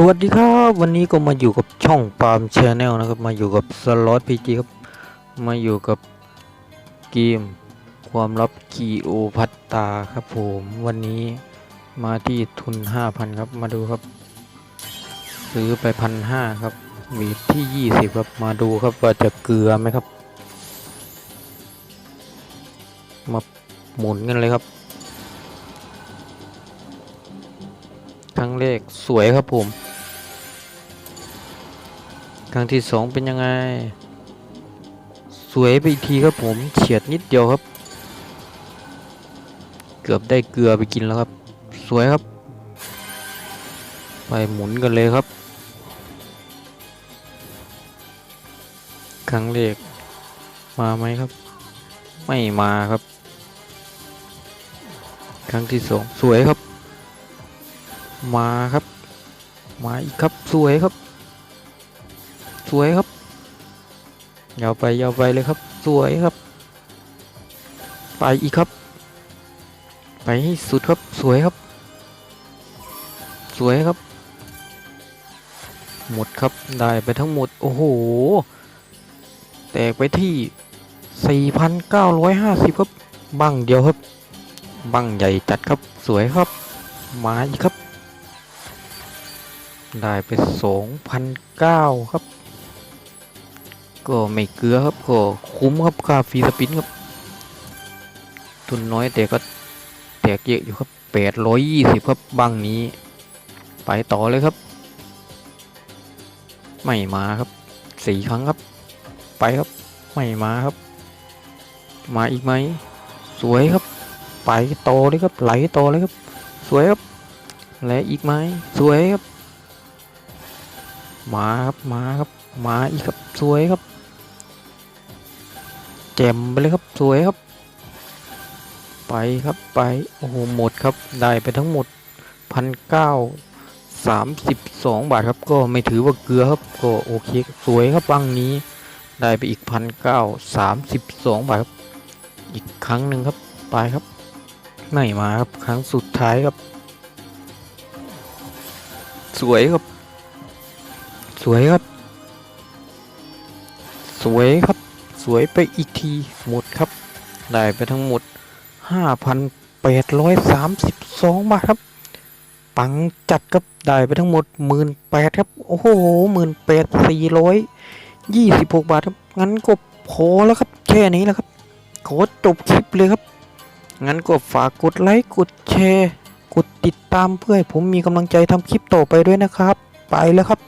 สวัสดีครับ วันนี้ก็มาอยู่กับช่องปาล์มชาแนลนะครับ มาอยู่กับสล็อตพีจีครับ มาอยู่กับเกมความลับกีโอพัตตาครับผม วันนี้มาที่ทุน 5,000 ครับ มาดูครับ ซื้อไปพันห้าครับวีที่ 20 ครับ มาดูครับว่าจะเกลือไหมครับ มาหมุนกันเลยครับครั้งแรกสวยครับผม ครั้งที่สองเป็นยังไง สวยไปอีกทีครับผมเฉียดนิดเดียวครับ เกือบได้เกลือไปกินแล้วครับ สวยครับ ไปหมุนกันเลยครับ ครั้งแรกมาไหมครับ ไม่มาครับ ครั้งที่สองสวยครับ มาครับ มาอีกครับสวยครับ สวยครับยาวไปยาวไปเลยครับ สวยครับ ไปอีกครับ ไปให้สุดครับสวยครับ สวยครับ หมดครับได้ไปทั้งหมด โอ้โห แตกไปที่ 4,950 ครับบังเดียวครับ บังใหญ่จัดครับสวยครับ มาอีกครับ ได้ไปสองพันเก้าครับ ก็ไม่เกลือครับก็คุ้มครับค่าฟรีสปินครับ ทุนน้อยแต่ก็แตกเยอะอยู่ครับแปดร้อยยี่สิบครับบังนี้ ไปต่อเลยครับ ไม่มาครับสี่ครั้งครับ ไปครับไม่มาครับ มาอีกไหมสวยครับ ไปต่อเลยครับ ไหลต่อเลยครับ สวยครับและอีกไหมสวยครับมาครับมาครับมาอีกครับสวยครับ แจมไปเลยครับสวยครับ ไปครับไปโอ้โหหมดครับได้ไปทั้งหมดพันเก้าสามสิบสองบาทครับก็ไม่ถือว่าเกลือครับก็โอเคสวยครับบังนี้ ได้ไปอีกพันเก้าสามสิบสองบาทครับอีกครั้งหนึ่งครับไปครับไม่มาครับครั้งสุดท้ายครับ สวยครับ สวยครับ สวยครับ วยไปอีกทีหมดครับ ได้ไปทั้งหมด 5,832 บาทครับ ปังจัดครับ ได้ไปทั้งหมด 18,000ครับ โอ้โห 18,426 บาทครับ งั้นก็พอแล้วครับ แค่นี้แหละครับ ขอจบคลิปเลยครับ งั้นก็ฝากกดไลค์ กดแชร์ กดติดตามเพื่อให้ผมมีกำลังใจทำคลิปต่อไปด้วยนะครับ ไปแล้วครับ